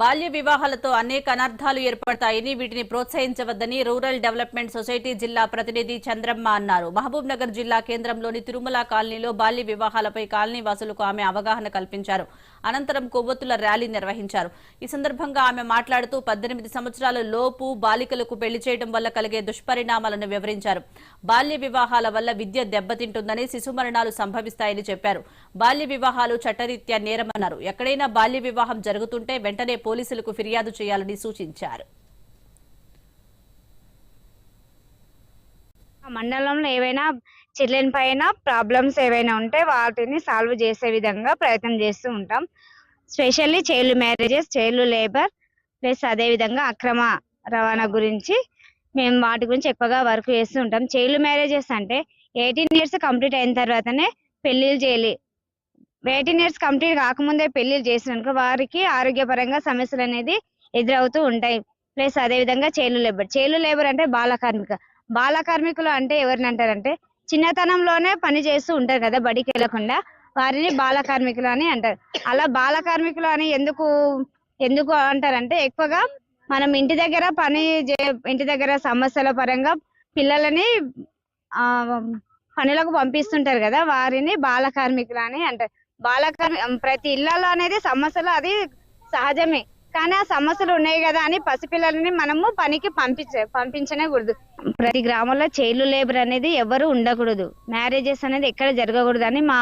బాల్య వివాహాలతో అనేక అనర్థాలు ఏర్పడతాయని వీటిని ప్రోత్సహించవద్దని రూరల్ డెవలప్మెంట్ సొసైటీ జిల్లా ప్రతినిధి చంద్రమ్మ అన్నారు. మహబూబ్ నగర్ జిల్లా కేంద్రంలోని తిరుమల కాలనీలో బాల్య వివాహాలపై కాలనీ వాసులకు ఆమె అవగాహన కల్పించారు. అనంతరం కొవ్వొత్తుల ర్యాలీ నిర్వహించారు. ఈ సందర్భంగా ఆమె మాట్లాడుతూ పద్దెనిమిది సంవత్సరాల లోపు బాలికలకు పెళ్ళి చేయడం వల్ల కలిగే దుష్పరిణామాలను వివరించారు. బాల్య వివాహాల వల్ల విద్య దెబ్బతింటుందని శిశు మరణాలు సంభవిస్తాయని చెప్పారు. బాల్య వివాహాలు చట్టరీత్యా నేరమన్నారు. ఎక్కడైనా బాల్య వివాహం జరుగుతుంటే వెంటనే పోలీసులకు ఫిర్యాదు చేయాలని సూచించారు. ఆ మండలంలో ఏవైనా చిల్డ్రన్ పైన ప్రాబ్లమ్స్ ఏవైనా ఉంటే వాటిని సాల్వ్ చేసే విధంగా ప్రయత్నం చేస్తూ ఉంటాం. Specially child marriages child labour plus అదే విధంగా అక్రమ రవాణా గురించి మేము వాటి గురించి ఎక్కువగా వర్క్ చేస్తూ ఉంటాం. చైల్డ్ మ్యారేజెస్ అంటే ఎయిటీన్ ఇయర్స్ కంప్లీట్ అయిన తర్వాతనే పెళ్ళిళ్ళు చేయాలి. ఎయిటీన్ ఇయర్స్ కంప్లీట్ కాకముందే పెళ్ళి చేసినాక వారికి ఆరోగ్యపరంగా సమస్యలు అనేది ఎదురవుతూ ఉంటాయి. ప్లస్ అదే విధంగా చైల్డ్ లేబర్. చేలు లేబర్ అంటే బాల కార్మిక. బాల కార్మికులు అంటే ఎవరిని అంటారంటే చిన్నతనంలోనే పని చేస్తూ ఉంటారు కదా బడికి వెళ్ళకుండా వారిని బాల కార్మికులు అని అంటారు. అలా బాల కార్మికులు అని ఎందుకు ఎందుకు అంటారంటే ఎక్కువగా మనం ఇంటి దగ్గర పని చే- ఇంటి దగ్గర సమస్యల పరంగా పిల్లలని ఆ పనులకు పంపిస్తుంటారు కదా వారిని బాల కార్మికులు అని అంటారు. బాల ప్రతి ఇళ్ళలో అనేది సమస్యలు అది సహజమే. కానీ ఆ సమస్యలు ఉన్నాయి కదా అని పసిపిల్లలని మనము పనికి పంపించ పంపించనే కూడదు. ప్రతి గ్రామంలో చైల్డ్ లేబర్ అనేది ఎవరు ఉండకూడదు. మ్యారేజెస్ అనేది ఎక్కడ జరగకూడదు అని మా